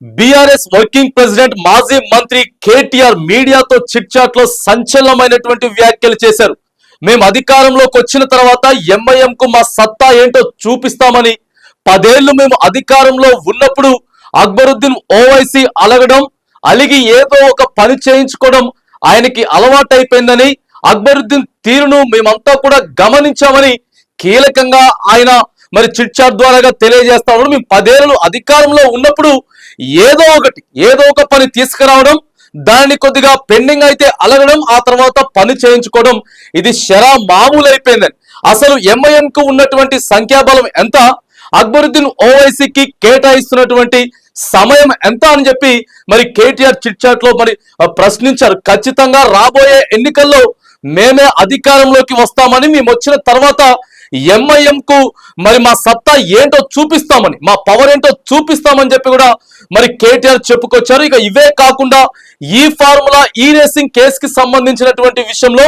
BRS working president మాజీ మంత్రి కేటీఆర్ మీడియాతో చిట్చాట్లో సంచలనమైనటువంటి వ్యాఖ్యలు చేశారు. మేము అధికారంలోకి వచ్చిన తర్వాత ఎంఐఎం కు మా సత్తా ఏంటో చూపిస్తామని పదేళ్ళు మేము అధికారంలో ఉన్నప్పుడు అక్బరుద్దీన్ ఓవైసీ అలగడం అలిగి ఏదో ఒక పని చేయించుకోవడం ఆయనకి అలవాటైపోయిందని అక్బరుద్దీన్ తీరును మేమంతా కూడా గమనించామని కీలకంగా ఆయన మరి చిట్ చాట్ ద్వారాగా తెలియజేస్తా ఉండడం మేము పదేళ్ళు అధికారంలో ఉన్నప్పుడు ఏదో ఒకటి ఏదో ఒక పని తీసుకురావడం దాన్ని కొద్దిగా పెండింగ్ అయితే అలగడం ఆ తర్వాత పని చేయించుకోవడం ఇది షరా మామూలు అయిపోయిందని అసలు ఎంఐఎం కు ఉన్నటువంటి సంఖ్యాబలం ఎంత? అక్బరుద్దీన్ ఓవైసీకి కేటాయిస్తున్నటువంటి సమయం ఎంత అని చెప్పి మరి కేటీఆర్ చిట్చాట్లో మరి ప్రశ్నించారు. ఖచ్చితంగా రాబోయే ఎన్నికల్లో మేమే అధికారంలోకి వస్తామని మేము వచ్చిన తర్వాత ఎంఐఎం కు మరి మా సత్తా ఏంటో చూపిస్తామని మా పవర్ ఏంటో చూపిస్తామని చెప్పి కూడా మరి కేటీఆర్ చెప్పుకొచ్చారు. ఇక ఇవే కాకుండా ఈ ఫార్ములా ఈ రేసింగ్ కేసుకి సంబంధించినటువంటి విషయంలో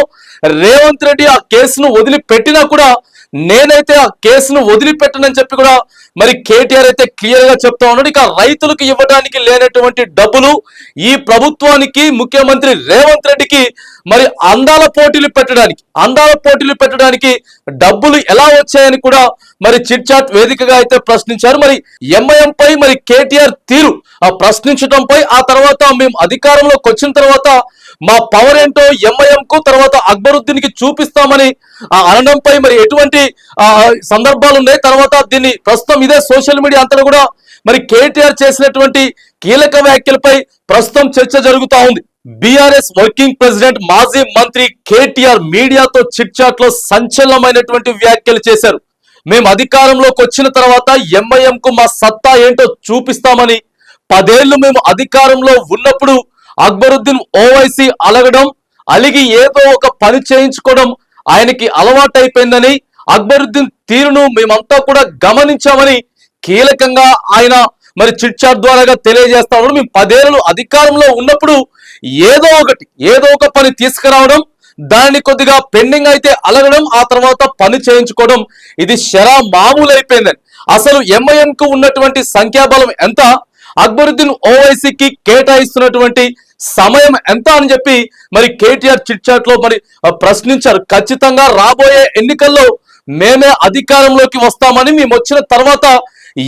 రేవంత్ రెడ్డి ఆ కేసును వదిలిపెట్టినా కూడా నేనైతే ఆ కేసును వదిలిపెట్టనని చెప్పి కూడా మరి కేటీఆర్ అయితే క్లియర్గా చెప్తా ఉన్నాడు. ఇక రైతులకు ఇవ్వడానికి లేనటువంటి డబ్బులు ఈ ప్రభుత్వానికి ముఖ్యమంత్రి రేవంత్ రెడ్డికి మరి అందాల పోటీలు పెట్టడానికి అందాల పోటీలు పెట్టడానికి డబ్బులు ఎలా వచ్చాయని కూడా మరి చిట్ చాట్ వేదికగా అయితే ప్రశ్నించారు. మరి ఎంఐఎం పై మరి కేటీఆర్ తీరు ఆ ప్రశ్నించడంపై ఆ తర్వాత మేము అధికారంలోకి వచ్చిన తర్వాత మా పవర్ ఏంటో ఎంఐఎం కు తర్వాత అక్బరుద్దీన్కి చూపిస్తామని ఆ అనడంపై మరి ఎటువంటి సందర్భాలు ఉన్నాయి తర్వాత దీన్ని ప్రస్తుతం ఇదే సోషల్ మీడియా అంతా కూడా మరి కేటీఆర్ చేసినటువంటి కీలక వ్యాఖ్యలపై ప్రస్తుతం చర్చ జరుగుతా ఉంది. బీఆర్ఎస్ వర్కింగ్ ప్రెసిడెంట్ మాజీ మంత్రి కేటీఆర్ మీడియాతో చిట్ చాట్లో సంచలనమైనటువంటి వ్యాఖ్యలు చేశారు. మేము అధికారంలోకి వచ్చిన తర్వాత ఎంఐఎం కు మా సత్తా ఏంటో చూపిస్తామని పదేళ్ళు మేము అధికారంలో ఉన్నప్పుడు అక్బరుద్దీన్ ఓవైసీ అలగడం అలిగి ఏదో ఒక పని చేయించుకోవడం ఆయనకి అలవాటైపోయిందని అక్బరుద్దీన్ తీరును మేమంతా కూడా గమనించామని కీలకంగా ఆయన మరి చిట్ చాట్ ద్వారాగా తెలియజేస్తా ఉండడం మేము పదేళ్ళు అధికారంలో ఉన్నప్పుడు ఏదో ఒకటి ఏదో ఒక పని తీసుకురావడం దాన్ని కొద్దిగా పెండింగ్ అయితే అలగడం ఆ తర్వాత పని చేయించుకోవడం ఇది శరా మామూలు అయిపోయిందని అసలు ఎంఐఎం కు ఉన్నటువంటి సంఖ్యాబలం ఎంత? అక్బరుద్దీన్ ఓవైసీకి కేటాయిస్తున్నటువంటి సమయం ఎంత అని చెప్పి మరి కేటీఆర్ చిట్చాట్లో మరి ప్రశ్నించారు. ఖచ్చితంగా రాబోయే ఎన్నికల్లో మేమే అధికారంలోకి వస్తామని మేము వచ్చిన తర్వాత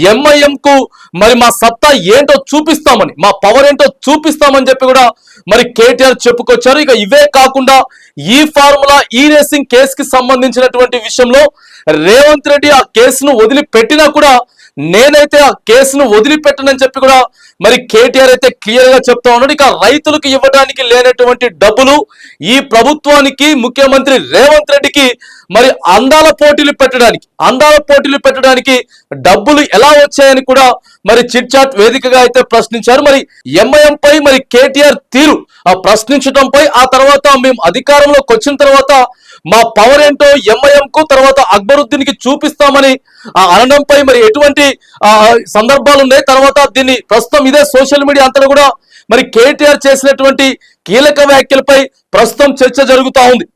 ఎంఐఎం కు మరి మా సత్తా ఏంటో చూపిస్తామని మా పవర్ ఏంటో చూపిస్తామని చెప్పి కూడా మరి కేటీఆర్ చెప్పుకొచ్చారు. ఇక ఇవే కాకుండా ఈ ఫార్ములా ఈ రేసింగ్ కేసుకి సంబంధించినటువంటి విషయంలో రేవంత్ రెడ్డి ఆ కేసును వదిలిపెట్టినా కూడా నేనైతే ఆ కేసును వదిలిపెట్టనని చెప్పి కూడా మరి కేటీఆర్ అయితే క్లియర్గా చెప్తా ఉన్నాడు. ఇక రైతులకు ఇవ్వడానికి లేనటువంటి డబ్బులు ఈ ప్రభుత్వానికి ముఖ్యమంత్రి రేవంత్ రెడ్డికి మరి అందాల పోటీలు పెట్టడానికి అందాల పోటీలు పెట్టడానికి డబ్బులు ఎలా వచ్చాయని కూడా మరి చిట్ చాట్ వేదికగా అయితే ప్రశ్నించారు. మరి ఎంఐఎం పై మరి కేటీఆర్ తీరు ఆ ప్రశ్నించడంపై ఆ తర్వాత మేము అధికారంలోకి వచ్చిన తర్వాత మా పవర్ ఏంటో ఎంఐఎం కు తర్వాత అక్బరుద్దీన్కి చూపిస్తామని ఆ అనడంపై మరి ఎటువంటి సందర్భాలు ఉన్నాయి తర్వాత దీన్ని ప్రస్తుతం ఇదే సోషల్ మీడియా అంతా కూడా మరి కేటీఆర్ చేసినటువంటి కీలక వ్యాఖ్యలపై ప్రస్తుతం చర్చ జరుగుతా ఉంది.